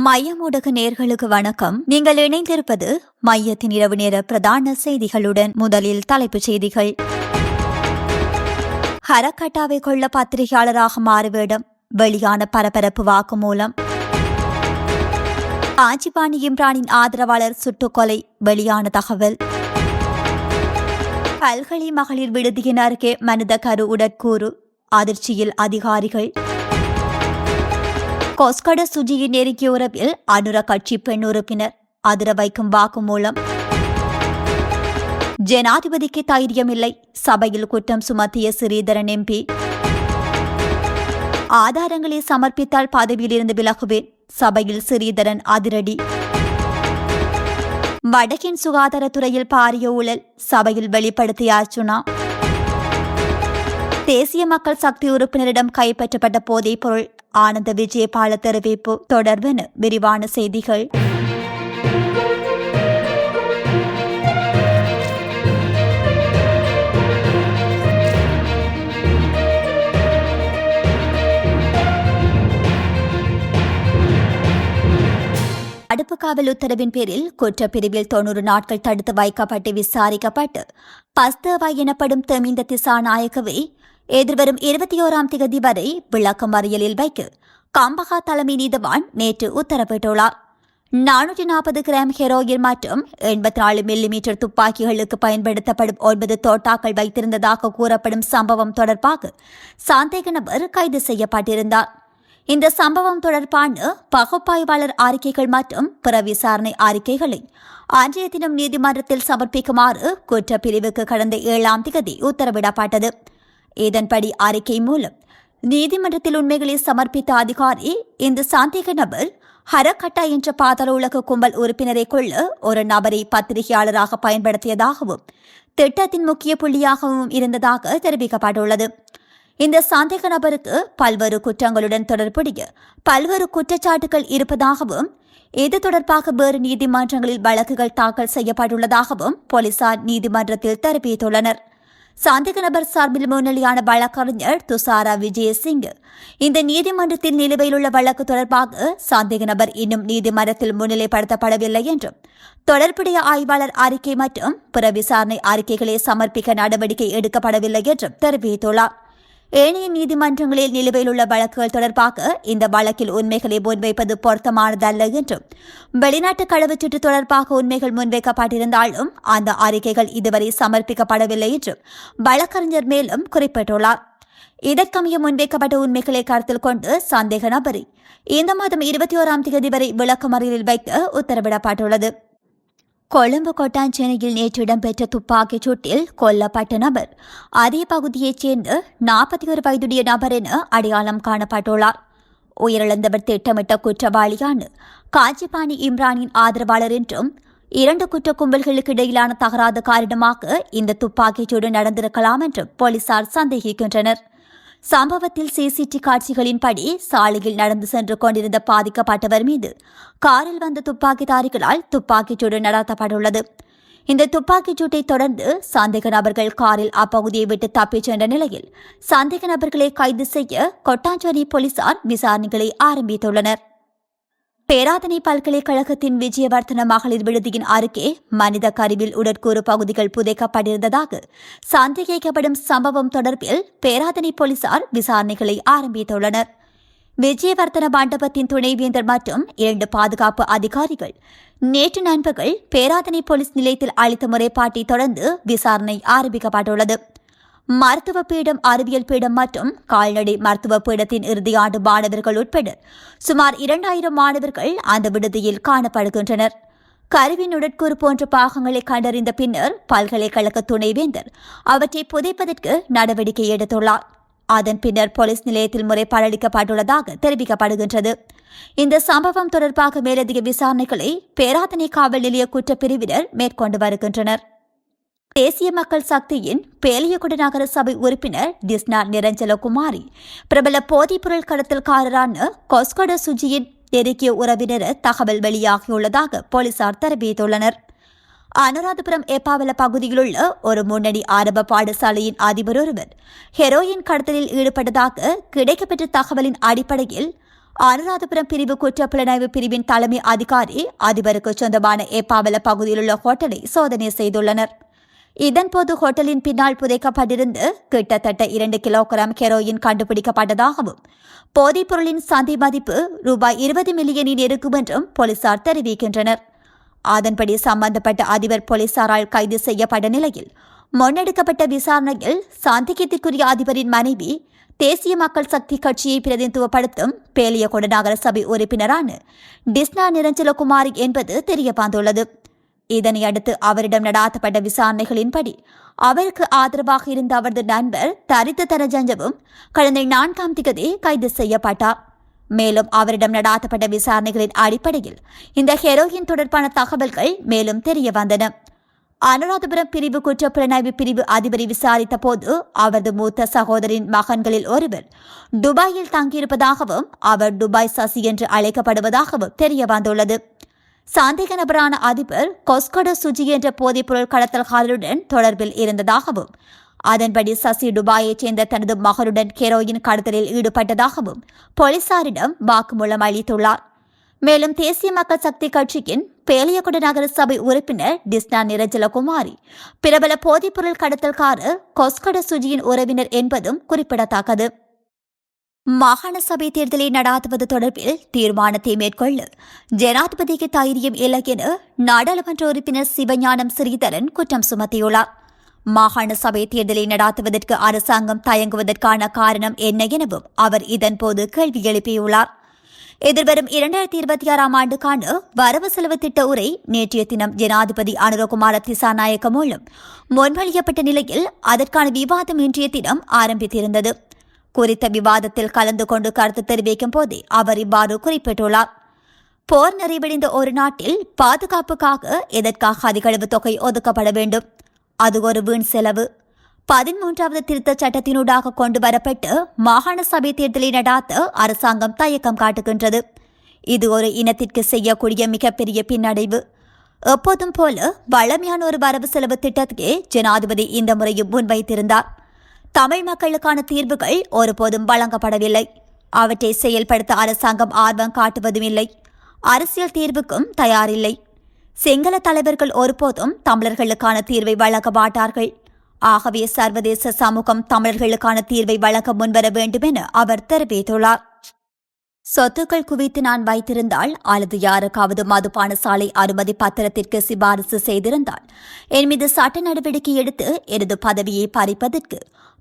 மையமுடக நேர்களுக்கு வணக்கம். நீங்கள் இணைந்திருப்பது மையத்தின் இரவு நேர பிரதான செய்திகளுடன் முதலில் தலைப்புச் செய்திகள். ஹரக்கட்டாவை கொள்ள பத்திரிகையாளராக மாறுவேடம். வெளியான பரபரப்பு வாக்குமூலம். ஆஜிபானி இம்ரானின் ஆதரவாளர் சுட்டுக்கொலை. வெளியான தகவல். பல்கலை மகளிர் விடுதியின் அருகே மனித கரு உடற்கூறு. அதிர்ச்சியில் அதிகாரிகள். கொஸ்கட சுஜியின் நெருங்கிய உறவில் அனுர கட்சி பெண் உறுப்பினர் அதிர வைக்கும் வாக்குமூலம் ஜனாதிபதிக்கு தைரியமில்லை. சபையில் குற்றம் சுமத்திய ஸ்ரீதரன் எம்பி. ஆதாரங்களை சமர்ப்பித்தால் பதவியிலிருந்து விலகுவேன். சபையில் ஸ்ரீதரன் அதிரடி. வடக்கின் சுகாதாரத்துறையில் பாரிய ஊழல். சபையில் வெளிப்படுத்திய அர்ச்சுனா தேசிய மக்கள் சக்தி உறுப்பினரிடம் கைப்பற்றப்பட்ட போதைப் பொருள் ஆனந்த விஜயபால தெரிவிப்பு தொடர்பென விரிவான செய்திகள். தடுப்பு காவல் உத்தரவின் பேரில் குற்றப்பிரிவில் தொன்னூறு நாட்கள் தடுத்து வைக்கப்பட்டு விசாரிக்கப்பட்டு பஸ்தவா எனப்படும் தெமிந்த திசாநாயகவை எதிர்வரும் இருபத்தி ஓராம் தேதி வரை விளக்கம் அறியலில் வைக்க காம்பகா தலைமை நீதவான் நேற்று உத்தரவிட்டுள்ளார். நானூற்றி நாற்பது கிராம் ஹெரோயின் மற்றும் எண்பத்தி நாலு மில்லிமீட்டர் துப்பாக்கிகளுக்கு பயன்படுத்தப்படும் ஒன்பது தோட்டாக்கள் வைத்திருந்ததாக கூறப்படும் சம்பவம் தொடர்பாக சந்தேக நபர் கைது செய்யப்பட்டிருந்தார். இந்த சம்பவம் தொடர்பான பகுப்பாய்வாளர் அறிக்கைகள் மற்றும் பிற விசாரணை அறிக்கைகளை அன்றைய தினம் நீதிமன்றத்தில் சமர்ப்பிக்குமாறு குற்றப்பிரிவுக்கு கடந்த ஏழாம் தேதி உத்தரவிடப்பட்டது. இதன்படி அறிக்கை மூலம் நீதிமன்றத்தில் உண்மைகளை சமர்ப்பித்த அதிகாரி இந்த சந்தேக நபர் ஹரக்கட்டா என்ற பாதாள உலக கும்பல் உறுப்பினரை கொள்ள ஒரு நபரை பத்திரிகையாளராக பயன்படுத்தியதாகவும் திட்டத்தின் முக்கிய புள்ளியாகவும் இருந்ததாக தெரிவிக்கப்பட்டுள்ளது. இந்த சந்தேக நபருக்கு பல்வேறு குற்றங்களுடன் தொடர்புடைய பல்வேறு குற்றச்சாட்டுகள் இருப்பதாகவும் இது தொடர்பாக வேறு நீதிமன்றங்களில் வழக்குகள் தாக்கல் செய்யப்பட்டுள்ளதாகவும் போலீசார் நீதிமன்றத்தில் தெரிவித்துள்ளனர். சந்தேக நபர் சார்பில் முன்னிலையான வழக்கறிஞர் துசாரா விஜயசிங் இந்த நீதிமன்றத்தில் நிலுவையில் உள்ள வழக்கு தொடர்பாக சந்தேக நபர் இன்னும் நீதிமன்றத்தில் முன்னிலைப்படுத்தப்படவில்லை என்றும் தொடர்புடைய ஆய்வாளர் அறிக்கை மற்றும் பிற விசாரணை அறிக்கைகளை சமர்ப்பிக்க நடவடிக்கை எடுக்கப்படவில்லை என்றும் தெரிவித்துள்ளார். ஏனைய நீதிமன்றங்களில் நிலுவையில் உள்ள வழக்குகள் தொடர்பாக இந்த வழக்கில் உண்மைகளை முன்வைப்பது பொருத்தமானதல்ல என்றும் வெளிநாட்டு கடவுச்சீட்டு தொடர்பாக உண்மைகள் முன்வைக்கப்பட்டிருந்தாலும் அந்த அறிக்கைகள் இதுவரை சமர்ப்பிக்கப்படவில்லை என்றும் வழக்கறிஞர் மேலும் குறிப்பிட்டுள்ளார். இதற்கமைய முன்வைக்கப்பட்ட உண்மைகளை கருத்தில் கொண்டு சந்தேக நபரை இந்த மாதம் இருபத்தி ஓராம் தேதி வரை விளக்கமறியலில் வைக்க உத்தரவிடப்பட்டுள்ளது. கொழும்பு கொட்டாஞ்சேனையில் நேற்று இடம்பெற்ற துப்பாக்கிச் சூட்டில் கொல்லப்பட்ட நபர். அதே பகுதியைச் சேர்ந்த நாற்பத்தி ஒரு வயதுடைய நபர் என அடையாளம் காணப்பட்டுள்ளார். உயிரிழந்தவர் திட்டமிட்ட குற்றவாளியான காஞ்சிபாணி இம்ரானின் ஆதரவாளர் என்றும் இரண்டு குற்ற கும்பல்களுக்கு இடையிலான தகராறு காரணமாக இந்த துப்பாக்கிச்சூடு நடந்திருக்கலாம் என்றும் போலீசார் சந்தேகிக்கின்றனர். சம்பவத்தில் சிசிடி காட்சிகளின்படி சாலையில் நடந்து சென்று கொண்டிருந்த பாதிக்கப்பட்டவர் மீது காரில் வந்த துப்பாக்கிதாரிகளால் துப்பாக்கிச்சூடு நடத்தப்பட்டுள்ளது. இந்த துப்பாக்கிச்சூட்டை தொடர்ந்து சந்தேக நபர்கள் காரில் அப்பகுதியை விட்டு தப்பிச் சென்ற நிலையில் சந்தேக நபர்களை கைது செய்ய கொட்டாஞ்சேரி போலீசார் விசாரணைகளை ஆரம்பித்துள்ளனர். பேராதனை பல்கலைக்கழகத்தின் விஜயவர்த்தன மகளிர் விடுதியின் அருகே மனித கருவில் உடற்கூறு பகுதிகள் புதைக்கப்பட்டிருந்ததாக சந்தேகிக்கப்படும் சம்பவம் தொடர்பில் பேராதனை போலீசார் விசாரணைகளை ஆரம்பித்துள்ளனர். விஜயவர்த்தன மண்டபத்தின் துணைவேந்தர் மற்றும் இரண்டு பாதுகாப்பு அதிகாரிகள் நேற்று நண்பர்கள் பேராதனை போலீஸ் நிலையத்தில் அளித்த முறைப்பாட்டை தொடர்ந்து விசாரணை ஆரம்பிக்கப்பட்டுள்ளது. மருத்துவ பீடம் அறிவியல் பீடம் மற்றும் கால்நடை மருத்துவ பீடத்தின் இறுதியாண்டு மாணவர்கள் உட்பட சுமார் இரண்டாயிரம் மாணவர்கள் அந்த விடுதியில் காணப்படுகின்றனர். கருவின் உடற்கூறு போன்ற பாகங்களை கண்டறிந்த பின்னர் பல்கலைக்கழக துணைவேந்தர் அவற்றை புதைப்பதற்கு நடவடிக்கை எடுத்துள்ளார். அதன் பின்னர் போலீஸ் நிலையத்தில் முறைப்பாடளிக்கப்பட்டுள்ளதாக தெரிவிக்கப்படுகின்றது. இந்த சம்பவம் தொடர்பாக மேலதிக விசாரணைகளை பேராதனை காவல் நிலைய குற்றப்பிரிவினர் மேற்கொண்டு வருகின்றனர். தேசிய மக்கள் சக்தியின் பேலியகுட நகர சபை உறுப்பினர் டிஸ்னா நிரஞ்சலகுமாரி. பிரபல போதைப்பொருள் கடத்தல்காரரான கொஸ்கட சுஜியின் நெருங்கிய உறவினர் தகவல் வெளியாகியுள்ளதாக போலீசார் தெரிவித்துள்ளனர். அனுராதபுரம் ஏப்பாவல பகுதியிலுள்ள ஒரு முன்னணி ஆரம்ப பாடசாலையின் அதிபர் ஒருவர் ஹெரோயின் கடத்தலில் ஈடுபட்டதாக கிடைக்கப்பெற்ற தகவலின் அடிப்படையில் அனுராதபுரம் பிரிவு குற்றப்புலனாய்வு பிரிவின் தலைமை அதிகாரி அதிபருக்கு சொந்தமான ஏப்பாவல பகுதியிலுள்ள ஹோட்டலை சோதனை செய்துள்ளனர். இதன்போது ஹோட்டலின் பின்னால் புதைக்கப்பட்டிருந்து கிட்டத்தட்ட இரண்டு கிலோகிராம் ஹெரோயின் கண்டுபிடிக்கப்பட்டதாகவும் போதைப் பொருளின் சந்தை மதிப்பு ரூபாய் இருபது மில்லியனில் இருக்கும் என்றும் போலீசார் தெரிவிக்கின்றனர். அதன்படி சம்பந்தப்பட்ட அதிபர் போலீசாரால் கைது செய்யப்பட்ட நிலையில் முன்னெடுக்கப்பட்ட விசாரணையில் சந்தேகத்திற்குரிய அதிபரின் மனைவி தேசிய மக்கள் சக்தி கட்சியை பிரதிநிதித்துவப்படுத்தும் பேலியகொட நகர சபை உறுப்பினரான டிஸ்னா நிரஞ்சலகுமாரி என்பது தெரிய வந்துள்ளது இதனை அடுத்து அவரிடம் நடாத்தப்பட்ட விசாரணைகளின்படி அவருக்கு ஆதரவாக இருந்த அவரது நண்பர் தரித்த தரஜஞ்சவும் கடந்த நான்காம் திகதி கைது செய்யப்பட்டார். மேலும் அவரிடம் நடாத்தப்பட்ட விசாரணைகளின் அடிப்படையில் இந்த ஹெரோயின் தொடர்பான தகவல்கள் மேலும் தெரிய வந்தன. அனுராதபுரம் பிரிவு குற்றப்புலனாய்வு பிரிவு அதிபரை விசாரித்த போது அவரது மூத்த சகோதரின் மகன்களில் ஒருவர் துபாயில் தங்கியிருப்பதாகவும் அவர் துபாய் சசி என்று அழைக்கப்படுவதாகவும் தெரிய வந்துள்ளது. சந்தேக நபரான அதிபர் கொஸ்கொட சுஜி என்ற போதைப்பொருள் கடத்தல்காரருடன் தொடர்பில் இருந்ததாகவும் அதன்படி சசி டுபாயைச் சேர்ந்த தனது மகனுடன் ஹெரோயின் கடத்தலில் ஈடுபட்டதாகவும் போலீசாரிடம் வாக்குமூலம் அளித்துள்ளார். மேலும் தேசிய மக்கள் சக்தி கட்சியின் பேலியகுட நகர சபை உறுப்பினர் டிஸ்னா நிரஞ்சலகுமாரி பிரபல போதைப்பொருள் கடத்தல்காரர் கொஸ்கட சுஜியின் உறவினர் என்பதும் குறிப்பிடத்தக்கது. மாகாண சபை தேர்தலை நடாத்துவது தொடர்பில் தீர்மானத்தை மேற்கொள்ள ஜனாதிபதிக்கு தைரியம் இல்லை என நாடாளுமன்ற உறுப்பினர் சிவஞானம் ஸ்ரீதரன் குற்றம் சுமத்தியுள்ளார். மாகாண சபை தேர்தலை நடாத்துவதற்கு அரசாங்கம் தயங்குவதற்கான காரணம் என்ன எனவும் அவர் இதன்போது கேள்வி எழுப்பியுள்ளார். எதிர்வரும் இரண்டாயிரத்தி இருபத்தி ஆறாம் ஆண்டுக்கான வரவு செலவு திட்ட உரை நேற்றைய தினம் ஜனாதிபதி அனுரகுமார திசாநாயக்க மூலம் முன்மொழியப்பட்ட நிலையில் அதற்கான விவாதம் இன்றைய தினம் ஆரம்பித்திருந்தது. குறித்த விவாதத்தில் கலந்து கொண்டு கருத்து தெரிவிக்கும் போதே அவர் இவ்வாறு குறிப்பிட்டுள்ளார். போர் நிறைவடைந்த ஒரு நாட்டில் பாதுகாப்புக்காக எதற்காக அதிகளவு தொகை ஒதுக்கப்பட வேண்டும்? அது ஒரு வீண் செலவு. பதிமூன்றாவது திருத்தச் சட்டத்தினூடாக கொண்டு வரப்பட்டு மாகாண சபை தேர்தலை நடாத்த அரசாங்கம் தயக்கம் காட்டுகின்றது. இது ஒரு இனத்திற்கு செய்யக்கூடிய மிகப்பெரிய பின்னடைவு. எப்போதும் போல வளமையான ஒரு வரவு செலவு திட்டத்தையே ஜனாதிபதி இந்த முறையும் முன்வைத்திருந்தார். தமிழ் மக்களுக்கான தீர்வுகள் ஒருபோதும் வழங்கப்படவில்லை. அவற்றை செயல்படுத்த அரசாங்கம் ஆர்வம் காட்டுவதும் இல்லை அரசியல் தீர்வுக்கும் தயாரில்லை. சிங்கள தலைவர்கள் ஒருபோதும் தமிழர்களுக்கான தீர்வை வழங்க மாட்டார்கள். ஆகவே சர்வதேச சமூகம் தமிழர்களுக்கான தீர்வை வழங்க முன்வர வேண்டும் என அவர் தெரிவித்துள்ளார். சொத்துக்கள் குவித்து நான் வைத்திருந்தால் அல்லது யாருக்காவது மதுபான சாலை அனுமதி பத்திரத்திற்கு சிபாரிசு செய்திருந்தால் என் மீது சட்ட நடவடிக்கை எடுத்து எனது பதவியை பறிப்பதற்கு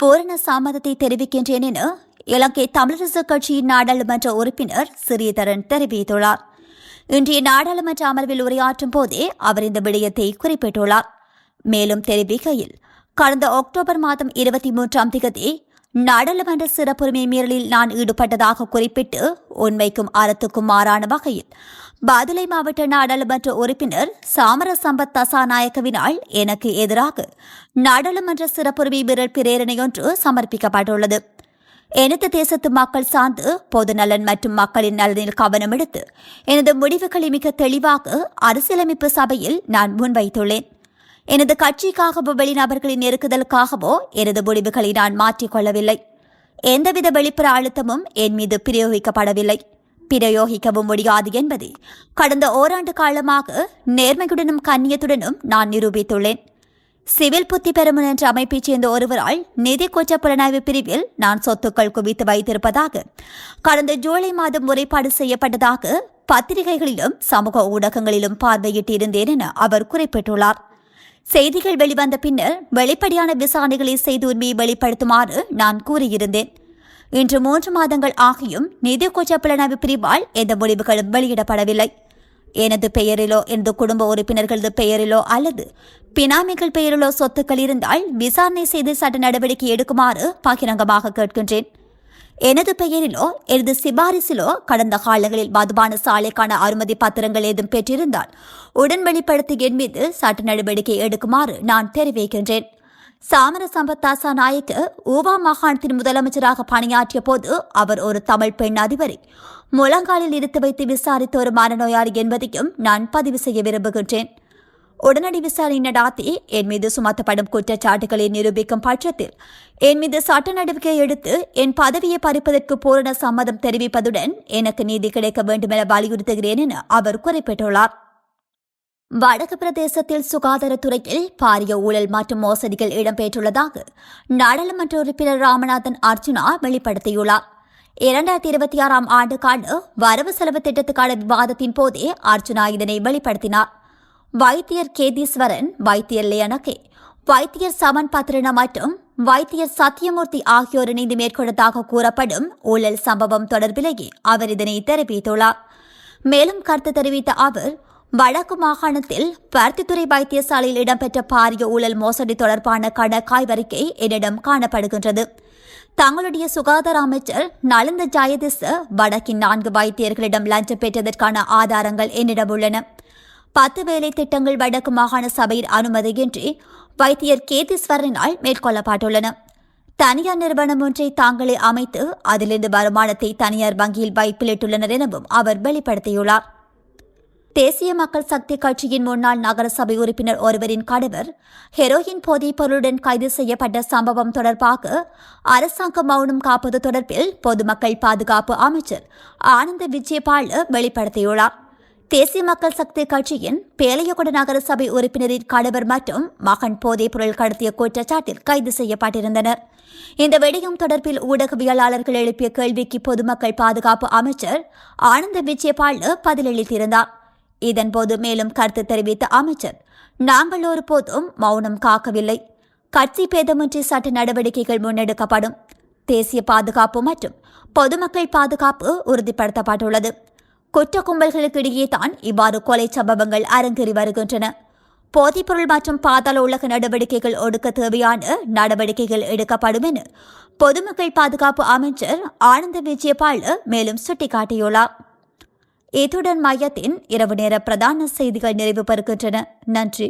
பூரண சம்மதத்தை தெரிவிக்கின்றேன் என இலங்கை தமிழரசு கட்சியின் நாடாளுமன்ற உறுப்பினர் சிறீதரன் தெரிவித்துள்ளார். இன்றைய நாடாளுமன்ற அமர்வில் உரையாற்றும் போதே அவர் இந்த விடயத்தை குறிப்பிட்டுள்ளார். மேலும் தெரிவிக்கையில் கடந்த அக்டோபர் மாதம் இருபத்தி மூன்றாம் திகதி நாடாளுமன்ற சிறப்புரிமை மீறலில் நான் ஈடுபட்டதாக குறிப்பிட்டு உண்மைக்கும் அறத்துக்கும் மாறான வகையில் பாதுலை மாவட்ட நாடாளுமன்ற உறுப்பினர் சாமர சம்பத் தசாநாயக்கவினால் எனக்கு எதிராக நாடாளுமன்ற சிறப்புரிமை மீறல் பிரேரணையொன்று சமர்ப்பிக்கப்பட்டுள்ளது. எனது தேசத்து மக்கள் சார்ந்து பொது நலன் மற்றும் மக்களின் நலனில் கவனம் எடுத்து எனது முடிவுகளை மிக தெளிவாக அரசியலமைப்பு சபையில் நான் முன்வைத்துள்ளேன். எனது கட்சிக்காகவோ வெளிநபர்களின் நெருக்குதலுக்காகவோ எனது முடிவுகளை நான் மாற்றிக்கொள்ளவில்லை. எந்தவித வெளிப்புற அழுத்தமும் என் மீது பிரயோகிக்கப்படவில்லை. பிரயோகிக்கவும் முடியாது என்பதை. கடந்த ஓராண்டு காலமாக நேர்மையுடனும் கண்ணியத்துடனும் நான் நிரூபித்துள்ளேன். சிவில் புத்தி பெருமன் என்ற அமைப்பைச் சேர்ந்த ஒருவரால் நிதி குற்ற புலனாய்வு பிரிவில் நான் சொத்துக்கள் குவித்து வைத்திருப்பதாக கடந்த ஜூலை மாதம் முறைப்பாடு செய்யப்பட்டதாக பத்திரிகைகளிலும் சமூக ஊடகங்களிலும் பார்வையிட்டிருந்தேன் என அவர் குறிப்பிட்டுள்ளார். செய்திகள் வெளிவந்த பின்னர் வெளிப்படையான விசாரணைகளை செய்து உண்மையை வெளிப்படுத்துமாறு நான் கூறியிருந்தேன். இன்று மூன்று மாதங்கள் ஆகியும் நிதி குற்றப்புலனாய்வு பிரிவால் எந்த முடிவுகளும் வெளியிடப்படவில்லை. எனது பெயரிலோ எனது குடும்ப உறுப்பினர்களது பெயரிலோ அல்லது பினாமிகள் பெயரிலோ சொத்துக்கள் இருந்தால் விசாரணை செய்து சட்ட நடவடிக்கை எடுக்குமாறு பகிரங்கமாக கேட்கின்றேன். எனது பெயரிலோ எனது சிபாரிசிலோ கடந்த காலங்களில் மதுபான சாலைக்கான அனுமதி பத்திரங்கள் ஏதும் பெற்றிருந்தால் உடன் வெளிப்படுத்தி என் மீது சட்ட நடவடிக்கை எடுக்குமாறு நான் தெரிவிக்கின்றேன். சாமர சம்பத்தாசா நாயக்கு ஊவா மாகாணத்தின் முதலமைச்சராக பணியாற்றிய போது அவர் ஒரு தமிழ் பெண் அதிபரை. முழங்காலில் இருத்து வைத்து விசாரித்த ஒரு மனநோயாளி என்பதையும் நான் பதிவு செய்ய விரும்புகின்றேன். உடனடி விசாரணை நடாத்தி என் மீது சுமத்தப்படும் குற்றச்சாட்டுகளை நிரூபிக்கும் பட்சத்தில் என் மீது சட்ட நடவடிக்கை எடுத்து என் பதவியை பறிப்பதற்கு பூரண சம்மதம் தெரிவிப்பதுடன் எனக்கு நீதி கிடைக்க வேண்டும் என வலியுறுத்துகிறேன் என அவர் குறிப்பிட்டுள்ளார். வடக்கு பிரதேசத்தில் சுகாதாரத்துறையில் பாரிய ஊழல் மற்றும் மோசடிகள் இடம்பெற்றுள்ளதாக நாடாளுமன்ற உறுப்பினர் ராமநாதன் அர்ஜுனா வெளிப்படுத்தியுள்ளார். இரண்டாயிரத்தி இருபத்தி ஆறாம் ஆண்டுக்கான வரவு செலவு திட்டத்துக்கான விவாதத்தின் போதே அர்ஜுனா இதனை வெளிப்படுத்தினார். வைத்தியர் கேதீஸ்வரன் வைத்தியர் லியனகே வைத்தியர் சமன் பத்ரன மற்றும் வைத்தியர் சத்யமூர்த்தி ஆகியோர் இணைந்து மேற்கொண்டதாக கூறப்படும் ஊழல் சம்பவம் தொடர்பிலேயே அவர் இதனை தெரிவித்துள்ளார். மேலும் கருத்து தெரிவித்த அவர் வடக்கு மாகாணத்தில் பருத்தித்துறை வைத்தியசாலையில் இடம்பெற்ற பாரிய ஊழல் மோசடி தொடர்பான கணக்காய்வறிக்கை என்னிடம் காணப்படுகின்றது. தங்களுடைய சுகாதார அமைச்சர் நலந்த ஜாயதிச வடக்கின் நான்கு வைத்தியர்களிடம் லஞ்சம் பெற்றதற்கான ஆதாரங்கள் என்னிடம் உள்ளன. பத்து வேலை திட்டங்கள் வடக்கு மாகாண சபையின் அனுமதியின்றி வைத்தியர் கேதீஸ்வரனால் மேற்கொள்ளப்பட்டுள்ளன. தனியார் நிறுவனம் ஒன்றை தாங்களே அமைத்து அதிலிருந்து வருமானத்தை தனியார் வங்கியில் வைப்பிலிட்டுள்ளனர் எனவும் அவர் வெளிப்படுத்தியுள்ளார். தேசிய மக்கள் சக்தி கட்சியின் முன்னாள் நகரசபை உறுப்பினர் ஒருவரின் கணவர் ஹெரோயின் போதைப் பொருளுடன் கைது செய்யப்பட்ட சம்பவம் தொடர்பாக அரசாங்கம் மௌனம் காப்பது தொடர்பில் பொதுமக்கள் பாதுகாப்பு அமைச்சர் ஆனந்த விஜயபால வெளிப்படுத்தியுள்ளார். தேசிய மக்கள் சக்தி கட்சியின் பேலையகுட நகரசபை உறுப்பினரின் கணவர் மற்றும் மகன் போதைப் பொருள் கடத்திய குற்றச்சாட்டில் கைது செய்யப்பட்டிருந்தனர். இந்த விடயம் தொடர்பில் ஊடகவியலாளர்கள் எழுப்பிய கேள்விக்கு பொதுமக்கள் பாதுகாப்பு அமைச்சர் ஆனந்த விஜயபால பதிலளித்திருந்தார். இதன்போது மேலும் கருத்து தெரிவித்த அமைச்சர் நாங்கள் ஒருபோதும் மௌனம் காக்கவில்லை. கட்சி பேதமின்றி சட்ட நடவடிக்கைகள் முன்னெடுக்கப்படும். தேசிய பாதுகாப்பு மற்றும் பொதுமக்கள் பாதுகாப்பு உறுதிப்படுத்தப்பட்டுள்ளது. குற்ற கும்பல்களுக்கு இடையே தான் இவ்வாறு கொலை சம்பவங்கள் அரங்கேறி வருகின்றன. போதைப்பொருள் மற்றும் பாதாள உலக நடவடிக்கைகள் ஒடுக்க தேவையான நடவடிக்கைகள் எடுக்கப்படும் என பொதுமக்கள் பாதுகாப்பு அமைச்சர் ஆனந்த விஜயபால் மேலும் சுட்டிக்காட்டியுள்ளார். இத்துடன் மையத்தின் இரவு நேர பிரதான செய்திகள் நிறைவு பெறுகின்றன. நன்றி.